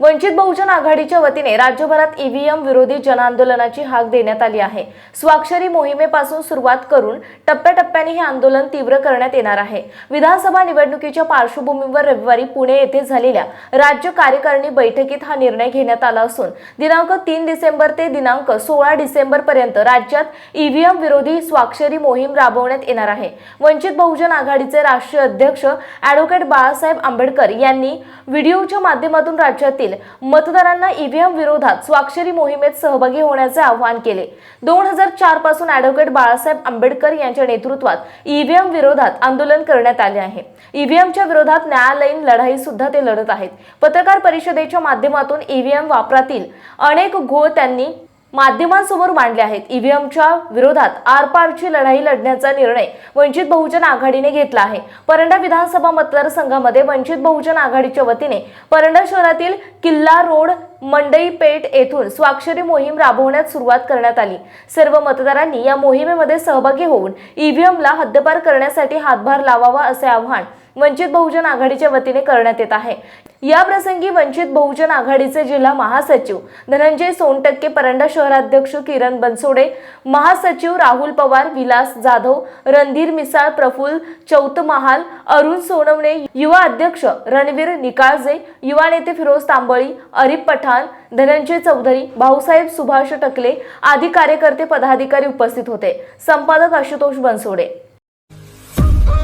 वंचित बहुजन आघाडीच्या वतीने राज्यभरात ईव्हीएम विरोधी जनआंदोलनाची हाक देण्यात आली आहे. स्वाक्षरी मोहिमेपासून सुरुवात करून टप्प्याटप्प्याने हे आंदोलन तीव्र करण्यात येणार आहे. विधानसभा निवडणुकीच्या पार्श्वभूमीवर रविवारी पुणे येथे झालेल्या राज्य कार्यकारिणी बैठकीत हा निर्णय घेण्यात आला असून दिनांक तीन डिसेंबर ते दिनांक सोळा डिसेंबर पर्यंत राज्यात ईव्हीएम विरोधी स्वाक्षरी मोहीम राबवण्यात येणार आहे. वंचित बहुजन आघाडीचे राष्ट्रीय अध्यक्ष ॲडव्होकेट बाळासाहेब आंबेडकर यांनी व्हिडिओच्या माध्यमातून राज्यातील मतदारांना ईव्हीएम विरोधात स्वाक्षरी मोहिमेत सहभागी होण्याचे आवाहन केले. दोन हजार चारपासून ॲडव्होकेट बाळासाहेब आंबेडकर यांच्या नेतृत्वात ईव्हीएम विरोधात आंदोलन करण्यात आले आहे. ईव्हीएमच्या विरोधात न्यायालयीन लढाई सुद्धा ते लढत आहेत. पत्रकार परिषदेच्या माध्यमातून ईव्हीएम वापरातील अनेक घोळ त्यांनी माध्यमांसमोर मांडले आहेत. ईव्हीएमच्या विरोधात आरपारची लढाई लढण्याचा निर्णय वंचित बहुजन आघाडीने घेतला आहे. परंडा विधानसभा मतदारसंघामध्ये वंचित बहुजन आघाडीच्या वतीने परंडा शहरातील किल्ला रोड मंडई पेठ येथून स्वाक्षरी मोहीम राबवण्यास सुरुवात करण्यात आली. सर्व मतदारांनी या मोहिमेमध्ये सहभागी होऊन ईव्हीएमला हद्दपार करण्यासाठी हातभार लावावा असे आव्हान वंचित बहुजन आघाडीच्या वतीने करण्यात येत आहे. या प्रसंगी वंचित बहुजन आघाडीचे जिल्हा महासचिव धनंजय सोनटक्के परंडा शहराध्यक्ष किरण बनसोडे महासचिव राहुल पवार विलास जाधव रणधीर मिसाळ प्रफुल्ल चौतमहाल अरुण सोनवणे युवा अध्यक्ष रणवीर निकाळजे युवा नेते फिरोज तांबळी अरिफ पठाण धनंजय चौधरी भाऊसाहेब सुभाष टकले आदी कार्यकर्ते पदाधिकारी उपस्थित होते. संपादक आशुतोष बनसोडे.